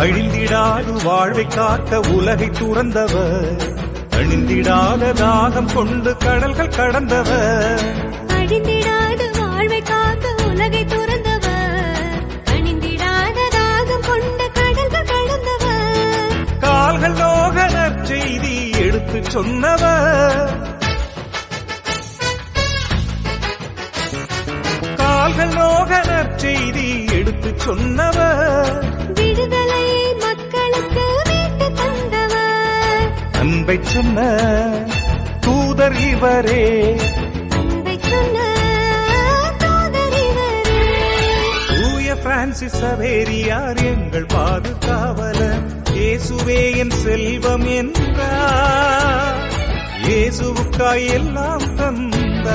அழிந்திடாது வாழ்வை காக்க உலகை துறந்தவர். அழிந்திடாத தாகம் கொண்டு கடல்கள் கடந்தவர். அழிந்திடாது வாழ்வை காக்க உலகை துறந்தவர். அணிந்திடாத தாகம் கொண்ட கடல்கள் கடந்தவர். கால்கள் நோக நற்செய்தி எடுத்து சொன்னவர். கால்கள் நோக நற்செய்தி எடுத்து சொன்னவர் அன்பை சொன்ன தூதர் இவரே. தூய பிரான்சிஸ் சவேரியார் எங்கள் பாதுகாவலர். இயேசுவே என் செல்வம் என்றார். இயேசுவுக்காய் எல்லாம் தந்தார்